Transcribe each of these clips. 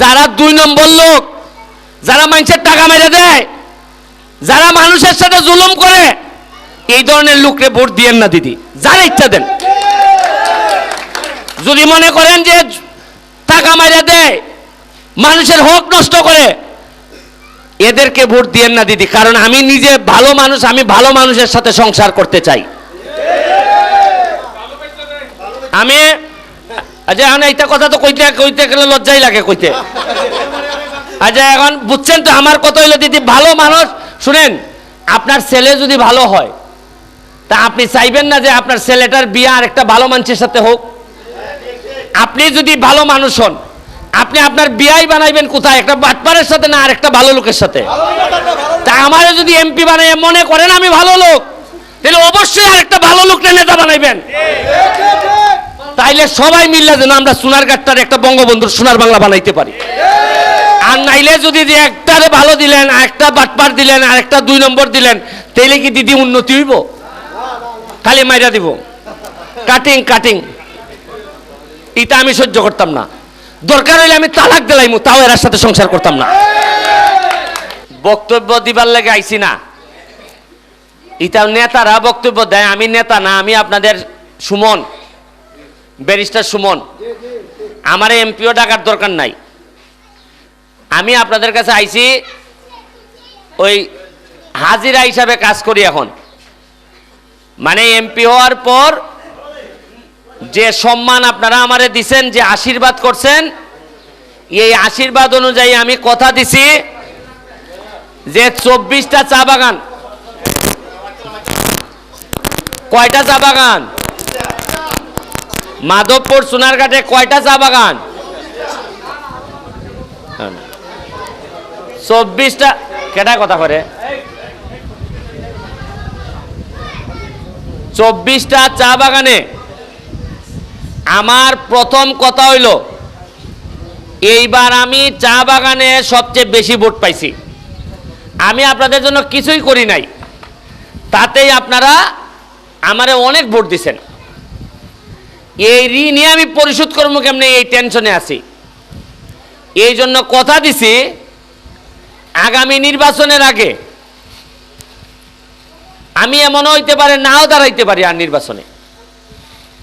যারা দুই নম্বর লোক, যারা মানুষের টাকা মেরে দেয়, যারা মানুষের সাথে জুলুম করে, এই ধরনের লোককে ভোট দিয়েন না, দিদি। যারা ইচ্ছা দেন। যদি মনে করেন যে টাকা মেরে দেয়, মানুষের হক নষ্ট করে, এদেরকে ভোট দিয়েন না, দিদি। কারণ আমি নিজে ভালো মানুষ, আমি ভালো মানুষের সাথে সংসার করতে চাই। আমি আচ্ছা এখন এইটা কথা তো কইতে কইতে গেলে লজ্জাই লাগে কইতে। আচ্ছা এখন বুঝছেন তো আমার কথা হইল দিদি ভালো মানুষ, শুনেন, আপনার ছেলে যদি ভালো হয়, তা আপনি চাইবেন না যে আপনার ছেলেটার বিয়ে আর একটা ভালো মানুষের সাথে হোক? আপনি যদি ভালো মানুষ হন, আপনি আপনার বিয়াই বানাইবেন কোথায়? একটা বাটপারের সাথে না আর একটা ভালো লোকের সাথে? তা আমারে যদি এমপি বানাই মনে করেন আমি ভালো লোক, তাহলে অবশ্যই আরেকটা ভালো লোককে নেতা বানাইবেন। তাইলে সবাই মিললে যেন আমরা সোনার গাটটার একটা বঙ্গবন্ধুর সোনার বাংলা বানাইতে পারি। আর নাইলে যদি যে একটারে ভালো দিলেন একটা বাটপার দিলেন, আর একটা দুই নম্বর দিলেন, তাইলে কি দিদি উন্নতি হইব? খালি মাইরা দিব। Cutting cutting. এটা আমি সহ্য করতাম না। দরকার হইলে আমি তালাক দিলাইমু, তাও এর সাথে সংসার করতাম না। বক্তব্য দিবার লাগে আইছি না। এটা নেতারা বক্তব্য দেয়, আমি নেতা না, আমি আপনাদের সুমন। ব্যারিস্টার সুমন, আমার এমপিও ডাকার দরকার নাই। আমি আপনাদের কাছে আইছি, ওই হাজিরা হিসাবে কাজ করি এখন। মানে এমপি হওয়ার পর যে সম্মান আপনারা আমারে দিছেন, যে আশীর্বাদ করছেন, এই আশীর্বাদ অনুযায়ী আমি কথা দিছি যে চব্বিশটা চা বাগান, কয়টা চা বাগান? মাধবপুর সোনারঘাটে কয়টা চা বাগান? চব্বিশটা। কেটা কথা করে? চব্বিশটা চা বাগানে। আমার প্রথম কথা হইল, এইবার আমি চা বাগানে সবচেয়ে বেশি ভোট পাইছি। আমি আপনাদের জন্য কিছুই করি নাই। তাতেই আপনারা আমারে অনেক ভোট দিছেন। এই ঋণে আমি পরিশোধ করব কেমনে? এই টেনশনে আছি। এই জন্য কথা দিছি, আগামী নির্বাচনের আগে আমি এমনও হইতে পারে, নাও দাঁড়াইতে পারি আর নির্বাচনে।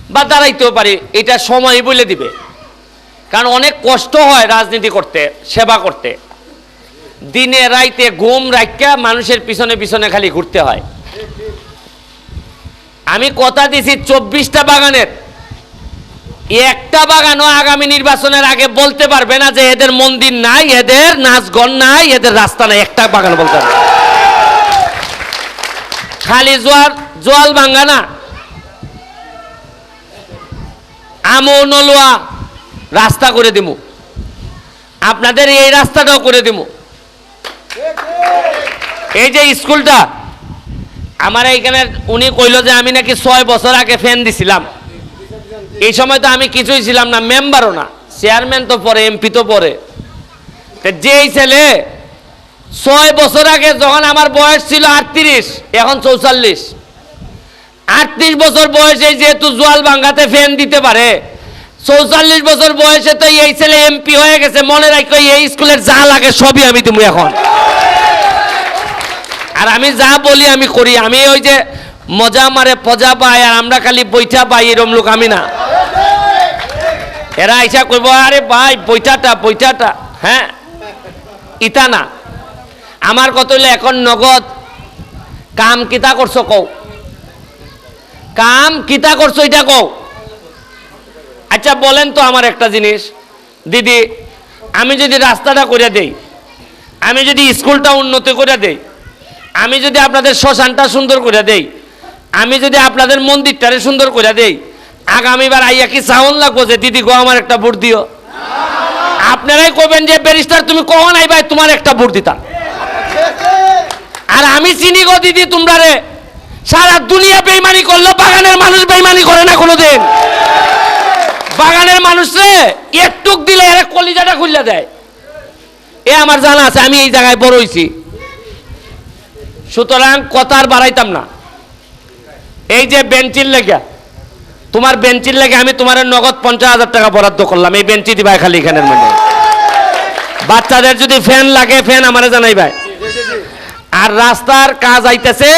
বা দাঁড়াইতেও পারি, এটা সময় বলে দিবে। কারণ অনেক কষ্ট হয় রাজনীতি করতে, সেবা করতে। দিনে রাইতে ঘুম রাখা মানুষের পিছনে পিছনে খালি ঘুরতে হয়। আমি কথা দিছি চব্বিশটা বাগানের। একটা বাগানও আগামী নির্বাচনের আগে বলতে পারবে না যে এদের মন্দির নাই, এদের নাচগণ নাই, এদের রাস্তা নাই, একটা বাগান বলতে পারবে খালি জোয়ার, জোয়াল ভাঙ্গা না। আমো, নলোয়া, রাস্তা করে দিব আপনাদের এই রাস্তাটাও করে দিব এই যে স্কুলটা, আমার এইখানে উনি কইল যে আমি নাকি ছয় বছর আগে ফ্যান দিছিলাম। এই সময় তো আমি কিছুই ছিলাম না মেম্বারও না। চেয়ারম্যান তো পরে এমপি তো পরে। যেই ছেলে ছয় বছর আগে যখন আমার বয়স ছিল আটত্রিশ, এখন চৌচল্লিশ। আটত্রিশ বছর বয়সে যেহেতু জোয়াল বাঙ্গাতে ফ্যান দিতে পারে, চৌচল্লিশ বছর বয়সে তো এই ছেলে এমপি হয়ে গেছে, মনে রাখো এই স্কুলের যা লাগে সবই আমি তুমি এখন। আর আমি যা বলি আমি করি, আমি ওই যে মজা মারে পজা পাই আর আমরা খালি বৈঠা পাই, এরম লোক আমি না। এরা আইসা কইব, আরে ভাই বৈঠাটা বৈঠাটা হ্যাঁ? ইতা না। আমার কত হইলে, এখন নগদ। কাম কিতা করছ কও? কাম কিতা করছ এটা কও? আচ্ছা বলেন তো আমার একটা জিনিস। দিদি, আমি যদি রাস্তাটা করে দেই, আমি যদি স্কুলটা উন্নতি করে দেই, আমি যদি আপনাদের শ্মশানটা সুন্দর করে দেই, আমি যদি আপনাদের মন্দিরটারে সুন্দর করে দেই আগামীবার আইয়া কি সাউন লাগবো যে, দিদি গো, আমার একটা ভোট দিও আপনারাই কবেন যে, ব্যারিস্টার, তুমি কখন আইবাই তোমার একটা ভোট দিতাম আর আমি চিনি গো, দিদি তোমরা রে সারা দুনিয়া বেইমানি করল, বাগানের মানুষ বেইমানি করে না কোনোদিন? বাগানের মানুষ রে, একটুক দিলে এরা কলিজাটা খুললে দেয়। এ আমার জানা আছে, আমি এই জায়গায় বড় হইছি। সুতরাং কথার বাড়াইতাম না। এই যে বেঞ্চির লেগে তোমার বেঞ্চির লাগে আমি তোমার নগদ পঞ্চাশ হাজার টাকা বরাদ্দ করলাম। এই বেঞ্চি দিবা খালি এখানের মধ্যে। বাচ্চাদের যদি ফ্যান লাগে, ফ্যান আমার জানাই ভাই আর রাস্তার কাজ আইতেছে